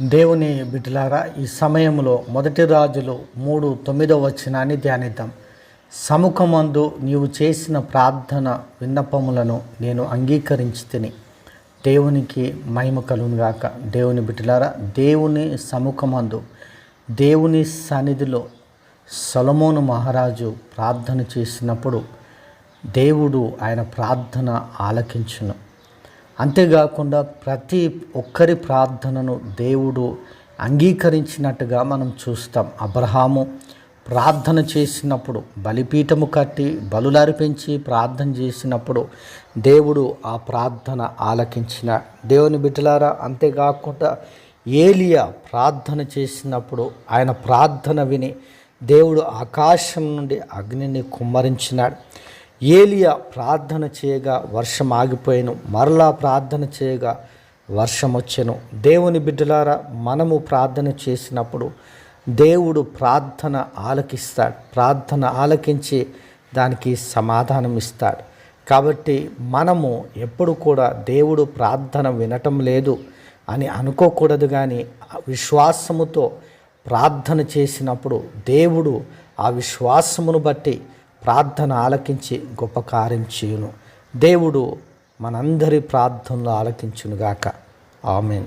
దేవుని బిడ్డలారా ఈ సమయంలో మొదటి రాజులు మూడు తొమ్మిదో వచ్చినాన్ని ధ్యానిద్దాం. సముఖమందు నీవు చేసిన ప్రార్థన విన్నపములను నేను అంగీకరించి తిని దేవునికి మహిమ కలుగునుగాక దేవుని బిడ్డలారా దేవుని సముఖమందు దేవుని సన్నిధిలో సొలమోను మహారాజు ప్రార్థన చేసినప్పుడు దేవుడు ఆయన ప్రార్థన ఆలకించును. అంతేకాకుండా ప్రతి ఒక్కరి ప్రార్థనను దేవుడు అంగీకరించినట్టుగా మనం చూస్తాం. అబ్రహాము ప్రార్థన చేసినప్పుడు బలిపీఠము కట్టి బలులర్పించి ప్రార్థన చేసినప్పుడు దేవుడు ఆ ప్రార్థన ఆలకించిన. దేవుని బిడ్డలారా అంతేకాకుండా ఏలియా ప్రార్థన చేసినప్పుడు ఆయన ప్రార్థన విని దేవుడు ఆకాశం నుండి అగ్నిని కుమ్మరించినాడు. ఏలియా ప్రార్థన చేయగా వర్షం ఆగిపోయాను మరలా ప్రార్థన చేయగా వర్షం వచ్చెను. దేవుని బిడ్డలారా మనము ప్రార్థన చేసినప్పుడు దేవుడు ప్రార్థన ఆలకిస్తాడు. ప్రార్థన ఆలకించి దానికి సమాధానం ఇస్తాడు. కాబట్టి మనము ఎప్పుడు కూడా దేవుడు ప్రార్థన వినటం లేదు అని అనుకోకూడదు కానీ విశ్వాసముతో ప్రార్థన చేసినప్పుడు దేవుడు ఆ విశ్వాసమును బట్టి ప్రార్థన ఆలకించి గొప్ప కార్యం చేయును. దేవుడు మనందరి ప్రార్థనలు ఆలకించునుగాక. ఆమెన్.